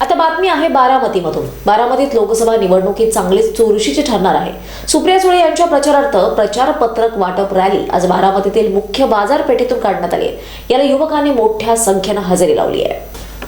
आता बातमी आहे बारामतीमधून. बारामतीत लोकसभा निवडणुकीत चांगलीच चुरशीची ठरणार आहे. सुप्रिया सुळे यांच्या प्रचारार्थ प्रचार पत्रक वाटप रॅली आज बारामतीतील मुख्य बाजारपेठेतून काढण्यात आली आहे. याला युवकांनी मोठ्या संख्येनं हजेरी लावली आहे.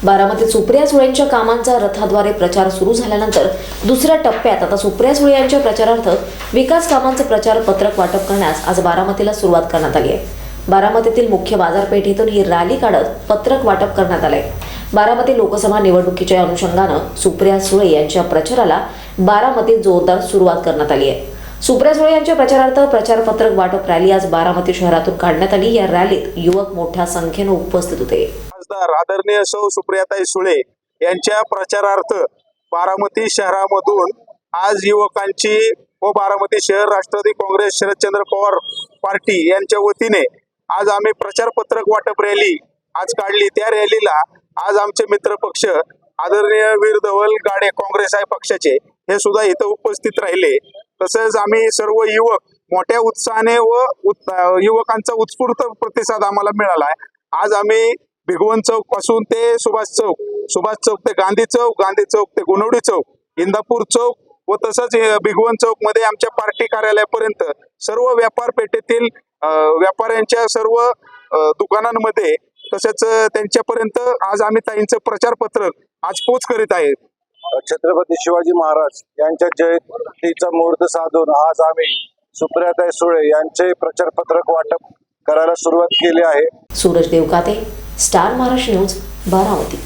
बारामतीत सुप्रिया सुळेंच्या कामांचा रथाद्वारे प्रचार सुरू झाल्यानंतर दुसऱ्या टप्प्यात आता सुप्रिया सुळे यांच्या प्रचारार्थ विकास कामांचं प्रचार पत्रक वाटप करण्यास आज बारामतीला सुरुवात करण्यात आली आहे. बारामतीतील मुख्य बाजारपेठेतून ही रॅली काढत पत्रक वाटप करण्यात आलं आहे बारामती लोकसभा निवडणुकीच्या अनुषंगानं सुप्रिया सुळे यांच्या प्रचाराला बारामतीत जोरदार सुरुवात करण्यात आली आहे. सुप्रिया सुळे यांच्या प्रचारार्थ प्रचारपत्रक वाटप रॅली आज बारामती शहरातून काढण्यात आली. या रॅलीत युवक मोठ्या संख्येनं उपस्थित होते. खासदार आदरणीय सौ सुप्रियाताई सुळे यांच्या प्रचारार्थ बारामती शहरामधून आज युवकांची व बारामती शहर राष्ट्रवादी काँग्रेस शरदचंद्र पवार पार्टी यांच्या वतीने आज आम्ही प्रचारपत्रक वाटप रॅली आज काढली त्या रॅलीला आज आमचे मित्र पक्ष आदरणीय वीर धवल गाडे काँग्रेस आहे पक्षाचे हे सुद्धा इथं उपस्थित राहिले. तसेच आम्ही सर्व युवक मोठ्या उत्साहाने व उत- युवकांचा उत्स्फूर्त प्रतिसाद आम्हाला मिळाला आहे आज आम्ही भिगवण चौकपासून ते सुभाष चौक सुभाष चौक ते गांधी चौक गांधी चौक ते गुणवडी चौक इंदापूर चौक व तसंच भिगवण चौकमध्ये आमच्या पार्टी कार्यालयापर्यंत सर्व व्यापार पेठेतील व्यापाऱ्यांच्या सर्व दुकानांमध्ये तसेच त्यांच्यापर्यंत आज आम्ही ताईंचं प्रचार पत्रक आज पोच करीत आहे. छत्रपती शिवाजी महाराज यांच्या जयंतीचा मुहूर्त साधून आज आम्ही सुप्रियाताई सुळे यांचे प्रचार पत्रक वाटप करायला सुरुवात केली आहे. Suraj Devkate star Maharashtra news Baramati.